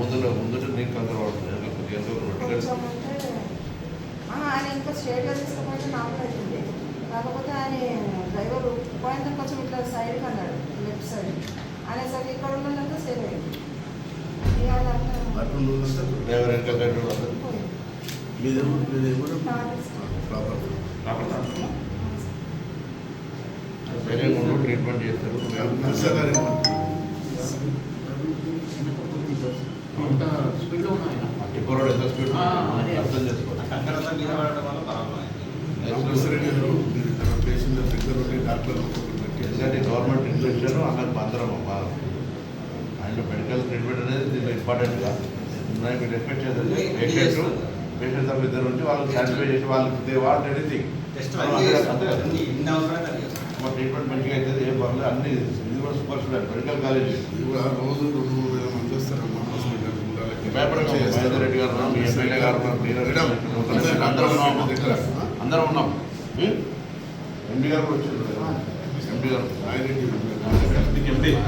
ముందులో ముందు నీకు కంగారు పడుతుంది ఆయన ఇంకా స్ట్రేట్గా తీసుకుపోతే నార్మల్ అవుతుంది. కాకపోతే ఆయన డ్రైవర్ పాయింట్ కొంచెం ఇట్లా సైడ్కి అన్నాడు లెఫ్ట్ సైడ్. అనేసరికి ఇక్కడ ఉన్నదంతా సేవ్ అయింది. డ్రైవర్ మీదేమో మీదేమో ప్రాపర్ ధైర్యంగా ఉండు, ట్రీట్మెంట్ చేస్తారు నర్సగారి టిప్పరోడ్ ఎంత స్పీడ్. అర్థం చేసుకోవాలి. కంకరంతా మీద పడడం వల్ల ప్రాబ్లం. రామకృష్ణరెడ్డి గారు మీరు ఇక్కడ పేషెంట్ దగ్గర ఉండి డాక్టర్ పెట్టి ఎందుకంటే గవర్నమెంట్ ఇన్స్పెక్షన్ అన్నకు అందరం అండ్ మెడికల్ ట్రీట్మెంట్ అనేది దీంట్లో ఇంపార్టెంట్ కాదు నేను మీరు ఎక్స్పెక్ట్ పేషెంట్ పేషెంట్ తప్ప ఇద్దరు ఉంచి వాళ్ళకి సాటిస్ఫై చేసి వాళ్ళకి దే వాంట్ ఎనీథింగ్. మా ట్రీట్మెంట్ మంచిగా అవుతుంది ఏం పర్లేదు అన్ని ఇది కూడా సూపర్ స్పెషల్ మెడికల్ కాలేజ్ ఇది కూడా రోజు రెండు మూడు వేల మంది వస్తారు మహేందర్ రెడ్డి గారు ఉన్నారు, మీ ఎమ్మెల్యే గారు ఉన్నారు, అందరం ఉన్నాం అందరం ఉన్నాం. ఎంపీ గారు కూడా వచ్చారు. ఎంపీ గారు. రాయరెడ్డి మీకు ఎంపీ యూ.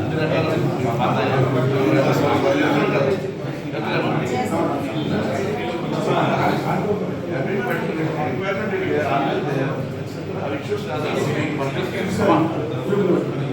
అన్ని రకాల Come on.